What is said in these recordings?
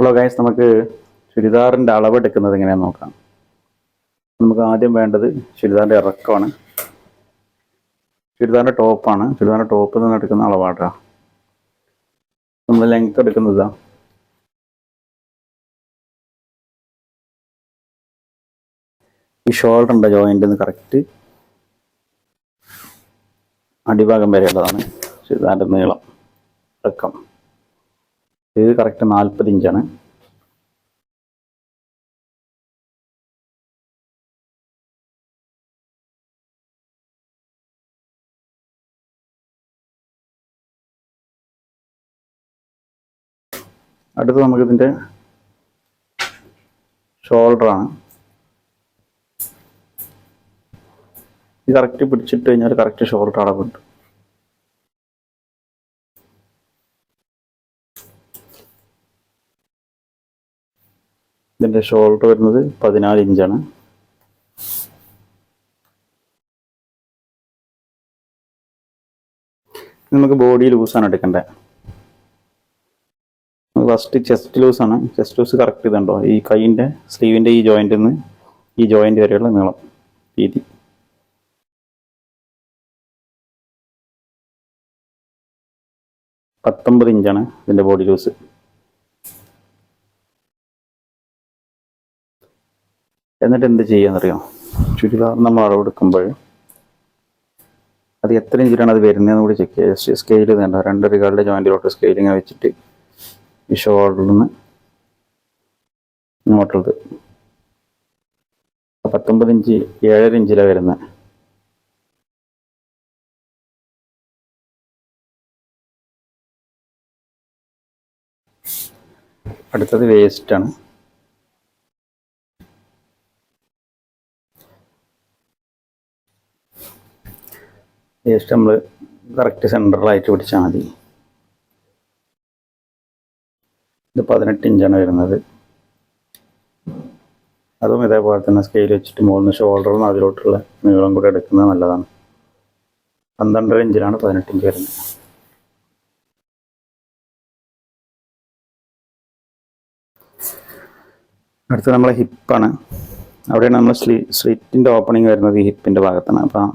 Hello guys നമുക്ക് ചുരിദാറിന്റെ അളവ് എടുക്കുന്നത് എങ്ങനെയാണെന്ന് നോക്കാം. നമുക്ക് ആദ്യം വേണ്ടത് ചുരിദാറിന്റെ ഇറക്കമാണ്. ചുരിദാറിന്റെ ടോപ്പാണ് ചുരിദാറിന്റെ ടോപ്പിൽ നിന്ന് എടുക്കുന്ന അളവാട്ടാ. നമ്മൾ ലെങ്ത് എടുക്കുന്നതാ ഈ ഷോൾഡർ ഉണ്ട് ജോയിന്റ് കറക്റ്റ് അടിഭാഗം വരെയുള്ളതാണ് ചുരിദാറിന്റെ നീളം ഇറക്കം. ഇത് കറക്റ്റ് നാൽപ്പത് ഇഞ്ചാണ്. അടുത്ത് നമുക്കിതിന്റെ ഷോൾഡറാണ് ഇത് കറക്റ്റ് പിടിച്ചിട്ട് കഴിഞ്ഞാൽ കറക്റ്റ് ഷോൾഡർ അളവുണ്ട് ഇതിന്റെ ഷോൾഡർ വരുന്നത് പതിനാല് ഇഞ്ചാണ് നമുക്ക് ബോഡി ലൂസാണ് എടുക്കേണ്ടത്. ഫസ്റ്റ് ചെസ്റ്റ് ലൂസ് ആണ്. ചെസ്റ്റ് ലൂസ് കറക്റ്റ് ഇതുണ്ടോ ഈ കൈയിന്റെ സ്ലീവിന്റെ ഈ ജോയിന്റിൽ നിന്ന് ഈ ജോയിന്റ് വരെയുള്ള നീളം വീതി പത്തൊമ്പത് ഇഞ്ചാണ് ഇതിന്റെ ബോഡി ലൂസ് എന്നിട്ട് എന്ത് ചെയ്യാന്നറിയോ? ചുരിദാർ നമ്മൾ അളവെടുക്കുമ്പോൾ അത് എത്ര ഇഞ്ചിലാണ് അത് വരുന്നതെന്ന് കൂടി ചെക്ക് ചെയ്യുക ജസ്റ്റ് സ്കെയിൽ വേണ്ട രണ്ട് കാലിന്റെ ജോയിന്റിലോട്ട് സ്കെയിൽ ഇങ്ങനെ വെച്ചിട്ട് ഈ ഷോൾഡറിൽ നിന്ന് ഇങ്ങോട്ടുള്ളത് പത്തൊമ്പത് ഇഞ്ച് ഏഴര ഇഞ്ചിലാണ് വരുന്നത് അടുത്തത് വേസ്റ്റ് ആണ് വേസ്റ്റ് നമ്മൾ കറക്റ്റ് സെന്ററിലായിട്ട് പിടിച്ചാൽ മതി. ഇത് പതിനെട്ട് ഇഞ്ചാണ് വരുന്നത്. അതും ഇതേപോലെ തന്നെ സ്കെയിൽ വെച്ചിട്ട് മുകളിൽ നിന്ന് അതിലോട്ടുള്ള നീളം കൂടെ എടുക്കുന്നത് നല്ലതാണ്. പന്ത്രണ്ടര ഇഞ്ചിലാണ് പതിനെട്ട് ഇഞ്ച് വരുന്നത്. അടുത്ത് നമ്മളെ ഹിപ്പാണ് അവിടെയാണ് നമ്മൾ സ്ലീ സ്ലിറ്റിന്റെ ഓപ്പണിംഗ് വരുന്നത് ഈ ഹിപ്പിന്റെ ഭാഗത്താണ്. അപ്പം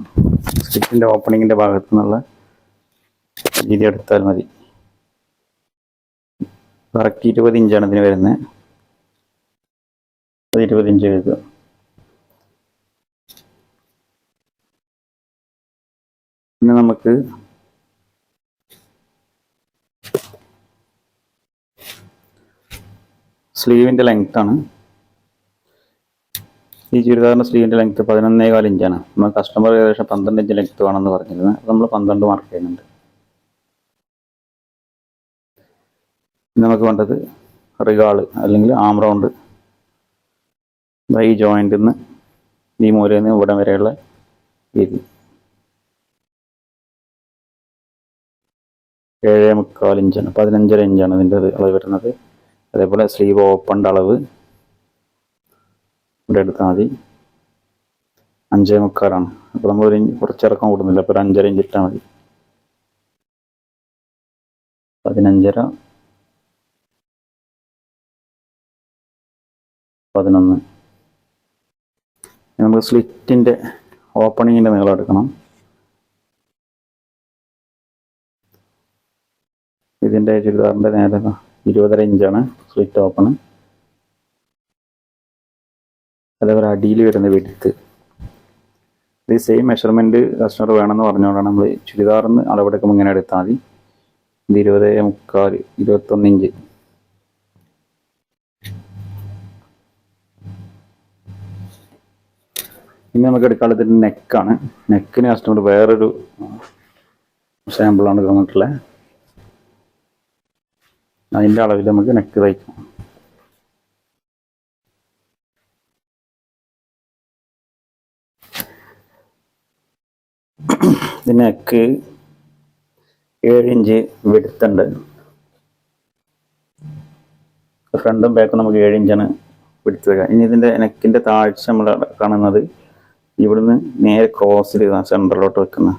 സ്ലിറ്റിന്റെ ഓപ്പണിങ്ങിന്റെ ഭാഗത്തു നിന്നുള്ള രീതി എടുത്താൽ മതി. കറക്റ്റ് ഇരുപത് ഇഞ്ചാണ് ഇതിന് വരുന്നത് അത് ഇരുപത് ഇഞ്ച് എഴുതുക പിന്നെ നമുക്ക് സ്ലീവിന്റെ ആണ്. ഈ ചുരിദാറിന്റെ സ്ലീവിന്റെ ലെങ്ത് പതിനൊന്നേകാൽ ഇഞ്ചാണ്. നമ്മൾ കസ്റ്റമർ ഏകദേശം പന്ത്രണ്ട് ഇഞ്ച് ലെങ്ത് വേണമെന്ന് പറഞ്ഞിരുന്നത് നമ്മൾ പന്ത്രണ്ട് മാർക്ക് ചെയ്യുന്നുണ്ട്. നമുക്ക് വേണ്ടത് റിഗാൾ അല്ലെങ്കിൽ ആം റൗണ്ട്. ഈ ജോയിന്റിൽ നിന്ന് ഈ മൂലയിൽ നിന്ന് ഇവിടെ വരെയുള്ള രീതി. ഏഴേ മുക്കാൽ ഇഞ്ചാണ് പതിനഞ്ചര ഇഞ്ചാണ് ഇതിന്റെ അളവ് വരുന്നത്. അതേപോലെ സ്ലീവ് ഓപ്പണിന്റെ അളവ് ഇവിടെ എടുത്താൽ മതി. അഞ്ചേ മുക്കാലാണ്. അപ്പോൾ നമ്മൾ ഒരു ഇഞ്ച് കുറച്ചിറക്കം കൂടുന്നില്ല അപ്പോൾ ഒരു അഞ്ചര ഇഞ്ച് ഇട്ടാൽ മതി. പതിനഞ്ചര പതിനൊന്ന്. നമുക്ക് സ്ലിറ്റിന്റെ ഓപ്പണിങ്ങിന്റെ നീളം എടുക്കണം. ഇതിന്റെ ചുരിദാറിന്റെ നേരെ ഇരുപതര ഇഞ്ചാണ് സ്ലിറ്റ് ഓപ്പൺ അതേപോലെ അടിയിൽ വരുന്ന വെടുത്ത് ഇത് സെയിം മെഷർമെന്റ് കസ്റ്റമർ വേണമെന്ന് പറഞ്ഞുകൊണ്ടാണ് നമ്മൾ ചുരിദാറിന് അളവെടുക്കുമ്പോൾ ഇങ്ങനെ എടുത്താൽ മതി. ഇത് ഇരുപത് മുക്കാൽ ഇരുപത്തൊന്ന് ഇഞ്ച്. ഇനി നമുക്ക് എടുക്കാനുള്ളത് നെക്കാണ് നെക്കിന് കസ്റ്റമർ വേറൊരു സാമ്പിളാണ് തന്നിട്ടുള്ളത് അതിന്റെ അളവിൽ നമുക്ക് നെക്ക് തയ്ക്കാം. ഇത് നെക്ക് ഏഴ് ഇഞ്ച് വെടുത്തുണ്ട്. ഫ്രണ്ടും ബാക്കും നമുക്ക് ഏഴ് ഇഞ്ചാണ് പിടിച്ചു വരിക ഇനി ഇതിന്റെ നെക്കിന്റെ താഴ്ച നമ്മൾ കാണുന്നത് ഇവിടുന്ന് നേരെ ക്രോസിൽ സെന്ററിലോട്ട് വെക്കുന്ന.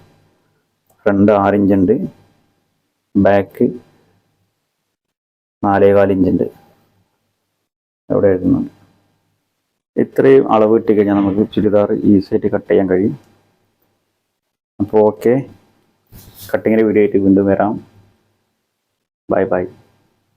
ഫ്രണ്ട് ആറിഞ്ചുണ്ട് ബാക്ക് നാലേകാൽ ഇഞ്ചുണ്ട് അവിടെ എഴുതുന്നുണ്ട് ഇത്രയും അളവ് ഇട്ട് കഴിഞ്ഞാൽ നമുക്ക് ചുരിദാർ ഈസിയായിട്ട് കട്ട് ചെയ്യാൻ കഴിയും. അപ്പോൾ ഓക്കെ കട്ടിങ്ങിന്റെ വീഡിയോ ആയിട്ട് വീണ്ടും വരാം. Bye bye